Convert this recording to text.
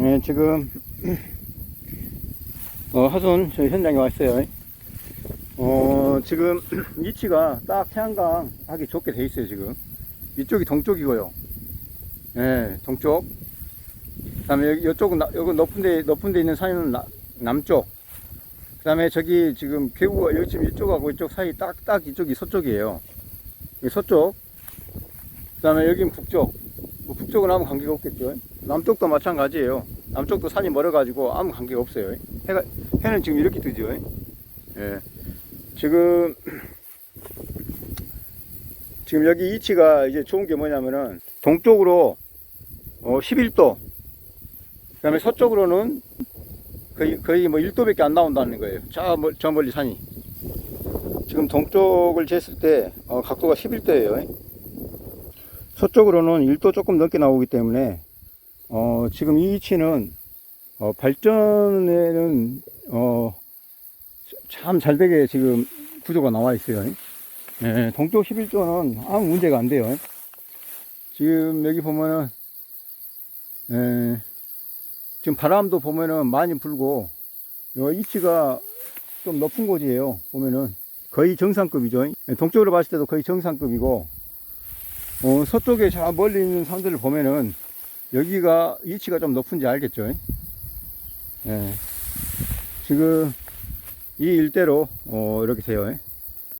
네, 지금 어, 하순 저희 현장에 왔어요. 어, 지금 위치가 딱 태양광 하기 좋게 돼 있어요, 지금. 이쪽이 동쪽이고요. 예, 동쪽. 그 다음에 여기, 이쪽은, 나- 여기 높은 데, 높은 데 있는 산은 나- 남쪽. 그 다음에 저기 지금 계구가 여기 지금 이쪽하고 이쪽 사이 딱, 딱 이쪽이 서쪽이에요. 여기 서쪽. 그 다음에 여긴 북쪽. 뭐 북쪽은 아무 관계가 없겠죠. 남쪽도 마찬가지예요. 남쪽도 산이 멀어가지고 아무 관계가 없어요. 해가, 해는 지금 이렇게 뜨죠. 예. 지금, 지금 여기 위치가 이제 좋은 게 뭐냐면은, 동쪽으로, 어, 11도, 그 다음에 서쪽으로는 거의, 거의 뭐 1도밖에 안 나온다는 거예요. 저, 멀- 저 멀리 산이. 지금 동쪽을 쟀을 때, 어, 각도가 11도예요. 서쪽으로는 1도 조금 넘게 나오기 때문에, 어, 지금 이 위치는, 어, 발전에는, 어, 참 잘 되게 지금 구조가 나와 있어요. 예, 동쪽 11조는 아무 문제가 안 돼요. 지금 여기 보면은, 예, 지금 바람도 보면은 많이 불고, 요 위치가 좀 높은 곳이에요. 보면은 거의 정상급이죠. 예, 동쪽으로 봤을 때도 거의 정상급이고, 어, 서쪽에 저 멀리 있는 산들을 보면은 여기가 위치가 좀 높은지 알겠죠. 예, 지금 이 일대로 어, 이렇게 돼요.